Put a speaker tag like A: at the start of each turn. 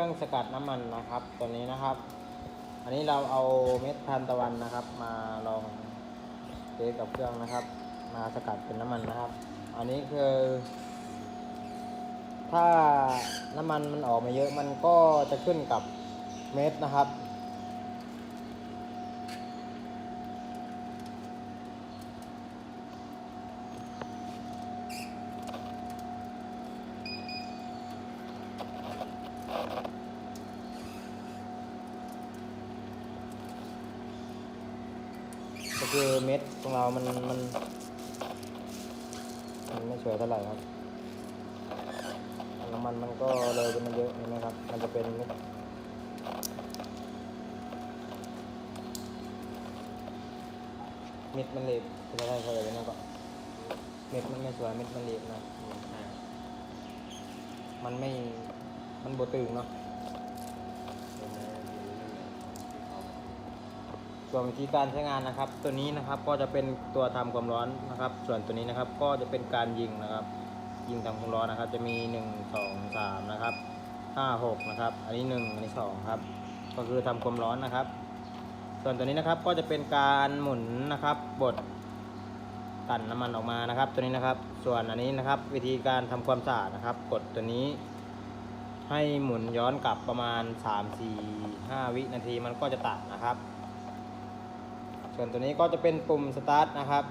A: ครื่องสกัดน้ำมันนะครับ ตัวนี้นะครับ อันนี้เราเอาเม็ดทานตะวันนะครับ มาลองเทกับเครื่องนะครับ มาสกัดเป็นน้ำมันนะครับ อันนี้คือ ถ้าน้ำมันมันออกมาเยอะมันก็จะขึ้นกับเม็ดนะครับ ก็คือเม็ดของเรามันมันมันไม่สวยเท่าไหร่ครับน้ำมันมันก็เลยไปมันเยอะเห็นไหมครับ มันจะเป็นเม็ดเม็ดมันเล็บคืออะไรเขาเลยกนั่นก็เม็ดมันไม่สวยเม็ดมันเล็บนะมันไม่ มันบตึงเนาะส่วนวิธีการใช้งานนะครับ ตัวนี้นะครับก็จะเป็นตัวทำความร้อนนะครับ ส่วนตัวนี้นะครับก็จะเป็นการยิงนะครับ ยิงทำความร้อนนะครับ จะมีหนึ่งสองสามนะครับห้าหกนะครับ อันนี้หนึ่งอันนี้สองครับก็คือทำความร้อนนะครับ ส่วนตัวนี้นะครับก็จะเป็นการหมุนนะครับบดตันน้ำมันออกมานะครับ ตัวนี้นะครับ ส่วนอันนี้นะครับ วิธีการทำความสะอาดนะครับ กดตัวนี้ ให้หมุนย้อนกลับประมาณ 3 4 5 วินาทีมันก็จะตัดนะครับ ส่วนตัวนี้ก็จะเป็นปุ่มสตาร์ทนะครับ